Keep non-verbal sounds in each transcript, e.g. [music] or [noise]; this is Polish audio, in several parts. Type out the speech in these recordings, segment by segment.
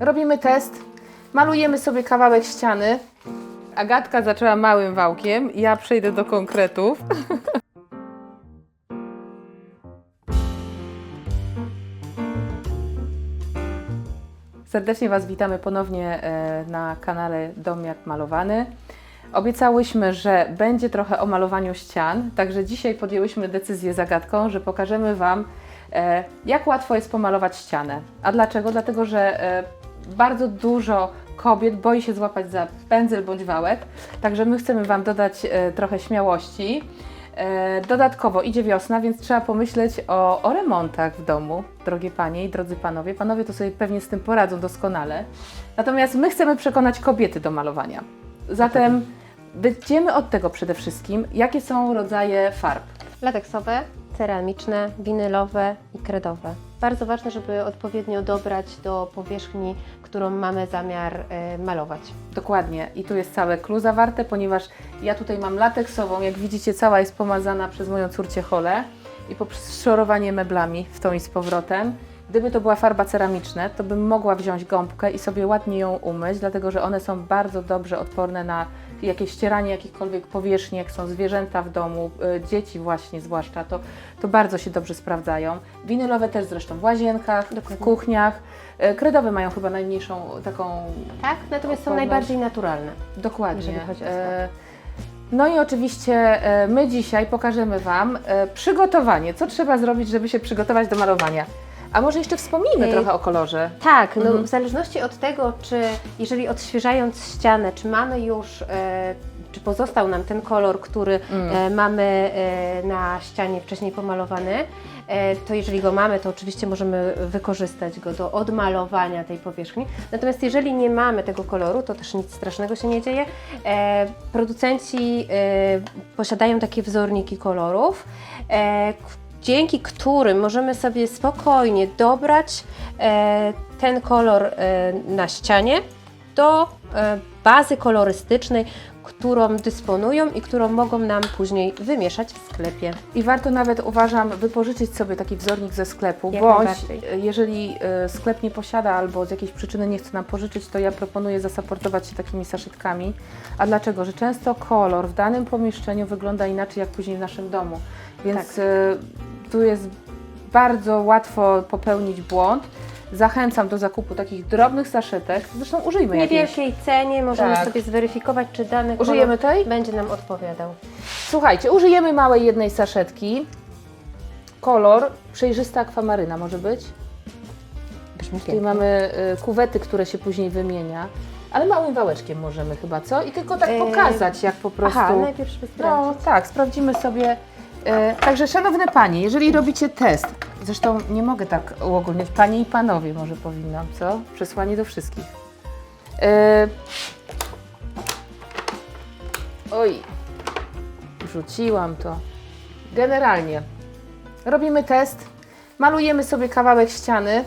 Robimy test, malujemy sobie kawałek ściany. Agatka zaczęła małym wałkiem, ja przejdę do konkretów. [laughs] Serdecznie Was witamy ponownie e, na kanale Dom jak malowany. Obiecałyśmy, że będzie trochę o malowaniu ścian, także dzisiaj podjęłyśmy decyzję zagadką, że pokażemy Wam, e, jak łatwo jest pomalować ścianę. A dlaczego? Dlatego, że e, bardzo dużo kobiet boi się złapać za pędzel bądź wałek, także my chcemy Wam dodać e, trochę śmiałości. E, Dodatkowo idzie wiosna, więc trzeba pomyśleć o, o remontach w domu, drogie panie i drodzy panowie. Panowie to sobie pewnie z tym poradzą doskonale. Natomiast my chcemy przekonać kobiety do malowania. Zatem będziemy od tego przede wszystkim, jakie są rodzaje farb. Lateksowe, ceramiczne, winylowe i kredowe. Bardzo ważne, żeby odpowiednio dobrać do powierzchni, którą mamy zamiar e, malować. Dokładnie. I tu jest całe clue zawarte, ponieważ ja tutaj mam lateksową, jak widzicie cała jest pomazana przez moją córcię Holę i poprzez szorowanie meblami w tą i z powrotem. Gdyby to była farba ceramiczna, to bym mogła wziąć gąbkę i sobie ładnie ją umyć, dlatego że one są bardzo dobrze odporne na jakieś ścieranie jakichkolwiek powierzchni, jak są zwierzęta w domu, y, dzieci właśnie zwłaszcza, to, to bardzo się dobrze sprawdzają. Winylowe też zresztą w łazienkach, w Dokładnie. kuchniach. Y, Kredowe mają chyba najmniejszą taką Tak, natomiast są Odporność. najbardziej naturalne. Dokładnie. E, No i oczywiście my dzisiaj pokażemy Wam przygotowanie. Co trzeba zrobić, żeby się przygotować do malowania? A może jeszcze wspomnijmy Ej. trochę o kolorze. Tak, no Mhm. w zależności od tego, czy jeżeli odświeżając ścianę, czy mamy już, e, czy pozostał nam ten kolor, który Mm. e, mamy e, na ścianie wcześniej pomalowany, e, to jeżeli go mamy, to oczywiście możemy wykorzystać go do odmalowania tej powierzchni. Natomiast jeżeli nie mamy tego koloru, to też nic strasznego się nie dzieje. E, producenci e, posiadają takie wzorniki kolorów, e, dzięki którym możemy sobie spokojnie dobrać e, ten kolor e, na ścianie do e, bazy kolorystycznej, którą dysponują i którą mogą nam później wymieszać w sklepie. I warto nawet, uważam, wypożyczyć sobie taki wzornik ze sklepu, Jak bądź jeżeli sklep nie posiada albo z jakiejś przyczyny nie chce nam pożyczyć, to ja proponuję zasaportować się takimi saszetkami. A dlaczego? Że często kolor w danym pomieszczeniu wygląda inaczej jak później w naszym domu. Więc Tak. Tu jest bardzo łatwo popełnić błąd. Zachęcam do zakupu takich drobnych saszetek. Zresztą użyjmy W jakiejś. niewielkiej cenie możemy Tak. sobie zweryfikować, czy dany Użyjemy kolor tej? będzie nam odpowiadał. Słuchajcie, użyjemy małej jednej saszetki. Kolor przejrzysta akwamaryna może być. Brzmi Tutaj pięknie. mamy y, kuwety, które się później wymienia. Ale małym wałeczkiem możemy chyba, co? I tylko tak Yy, pokazać, jak po prostu. Aha, najpierw żeby sprawdzić. no tak, sprawdzimy sobie. E, także szanowne panie, jeżeli robicie test, zresztą nie mogę tak uogólniać, panie i panowie może powinnam, co? Przesłanie do wszystkich. E, oj, rzuciłam to. Generalnie robimy test, malujemy sobie kawałek ściany.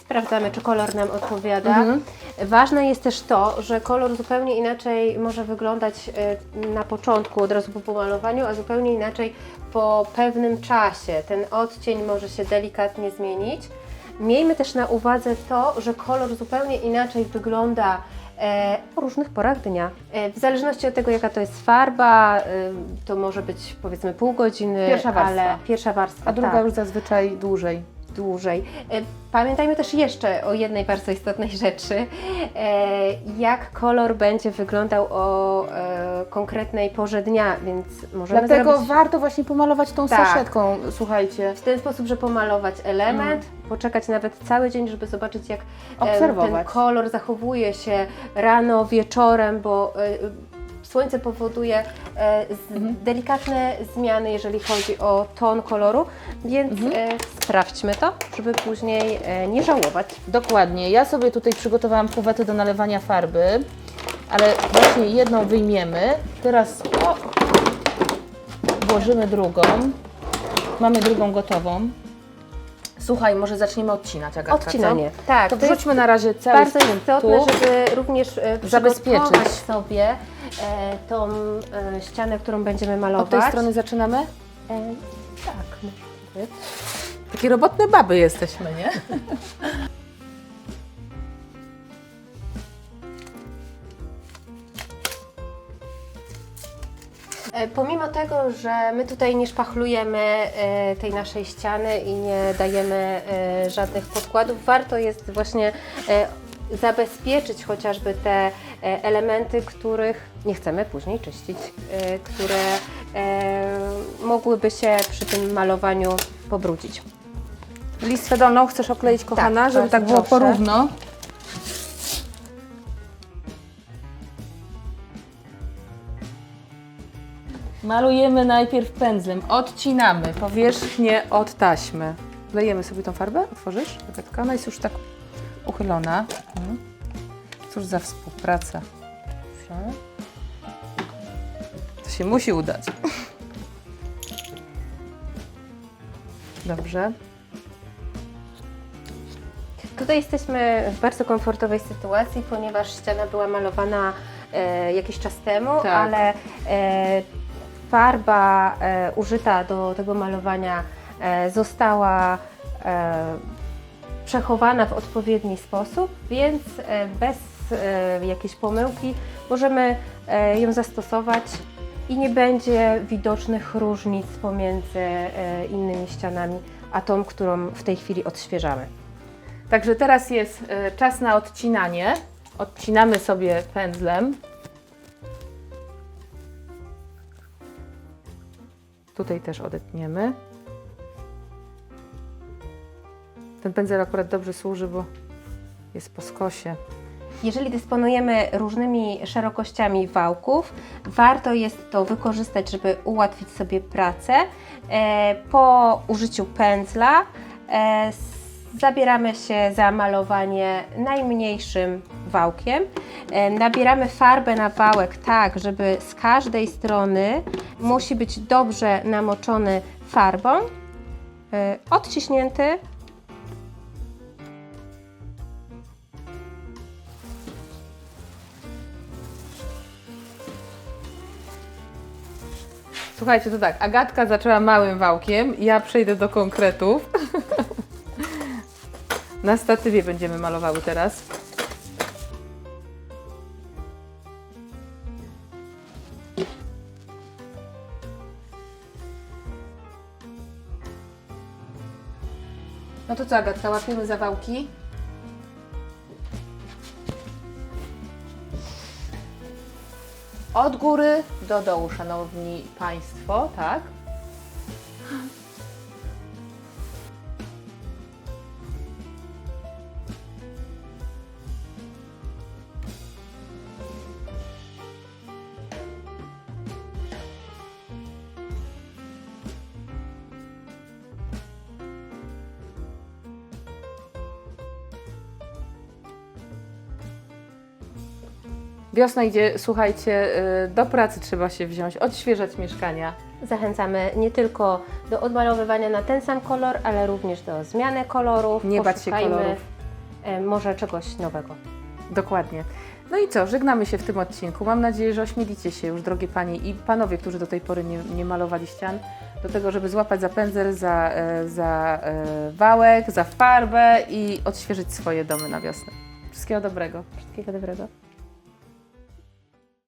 Sprawdzamy, czy kolor nam odpowiada. Mhm. Ważne jest też to, że kolor zupełnie inaczej może wyglądać e, na początku, od razu po pomalowaniu, a zupełnie inaczej po pewnym czasie. Ten odcień może się delikatnie zmienić. Miejmy też na uwadze to, że kolor zupełnie inaczej wygląda e, po różnych porach dnia. E, W zależności od tego, jaka to jest farba, to może być powiedzmy pół godziny, Pierwsza warstwa. ale pierwsza warstwa, A druga tak już zazwyczaj dłużej. Dłużej. E, Pamiętajmy też jeszcze o jednej bardzo istotnej [laughs] rzeczy, e, jak kolor będzie wyglądał o e, konkretnej porze dnia, więc możemy Dlatego zrobić warto właśnie pomalować tą Tak. saszetką, słuchajcie. w ten sposób, że pomalować element, poczekać nawet cały dzień, żeby zobaczyć jak Obserwować. ten kolor zachowuje się rano, wieczorem, bo Słońce powoduje e, z, Mhm. delikatne zmiany, jeżeli chodzi o ton koloru, więc Mhm. e, sprawdźmy to, żeby później e, nie żałować. Dokładnie. Ja sobie tutaj przygotowałam kuwetę do nalewania farby, ale właśnie jedną wyjmiemy. Teraz o, włożymy drugą. Mamy drugą gotową. Słuchaj, może zaczniemy odcinać, Agatka, Odcinanie. Tak, Co? To to wrzućmy na razie cały bardzo istotne, żeby również e, Zabezpieczyć. przygotować sobie e, tą e, ścianę, którą będziemy malować. Od tej strony zaczynamy? E, tak. Takie robotne baby jesteśmy, nie? E, pomimo tego, że my tutaj nie szpachlujemy e, tej naszej ściany i nie dajemy e, żadnych podkładów, warto jest właśnie zabezpieczyć chociażby te elementy, których nie chcemy później czyścić, e, które e, mogłyby się przy tym malowaniu pobrudzić. Listwę dolną chcesz okleić, kochana, Tak, żeby tak było proszę. porówno. Malujemy najpierw pędzlem, odcinamy powierzchnię od taśmy. Lejemy sobie tą farbę, otworzysz? Agatka? Ona jest już tak uchylona. Cóż za współpraca. To się musi udać. Dobrze. Tutaj jesteśmy w bardzo komfortowej sytuacji, ponieważ ściana była malowana e, jakiś czas temu, Tak. ale e, farba e, użyta do tego malowania e, została e, przechowana w odpowiedni sposób, więc e, bez e, jakiejś pomyłki możemy e, ją zastosować i nie będzie widocznych różnic pomiędzy e, innymi ścianami, a tą, którą w tej chwili odświeżamy. Także teraz jest czas na odcinanie. Odcinamy sobie pędzlem. Tutaj też odetniemy. Ten pędzel akurat dobrze służy, bo jest po skosie. Jeżeli dysponujemy różnymi szerokościami wałków, warto jest to wykorzystać, żeby ułatwić sobie pracę. E, Po użyciu pędzla e, zabieramy się za malowanie najmniejszym wałkiem. E, Nabieramy farbę na wałek tak, żeby z każdej strony musi być dobrze namoczony farbą, odciśnięty Słuchajcie, to tak, Agatka zaczęła małym wałkiem, ja przejdę do konkretów. [laughs] Na statywie będziemy malowały teraz. No to co, Agatka, łapiemy za Od góry do dołu, szanowni Państwo, tak? Wiosna idzie, słuchajcie, y, do pracy trzeba się wziąć, odświeżać mieszkania. Zachęcamy nie tylko do odmalowywania na ten sam kolor, ale również do zmiany kolorów. Nie bać się kolorów. e, Może czegoś nowego. Dokładnie. No i co, żegnamy się w tym odcinku. Mam nadzieję, że ośmielicie się już, drogie Panie i Panowie, którzy do tej pory nie, nie malowali ścian, do tego, żeby złapać za pędzel, za, e, za e, wałek, za farbę i odświeżyć swoje domy na wiosnę. Wszystkiego dobrego. Wszystkiego dobrego.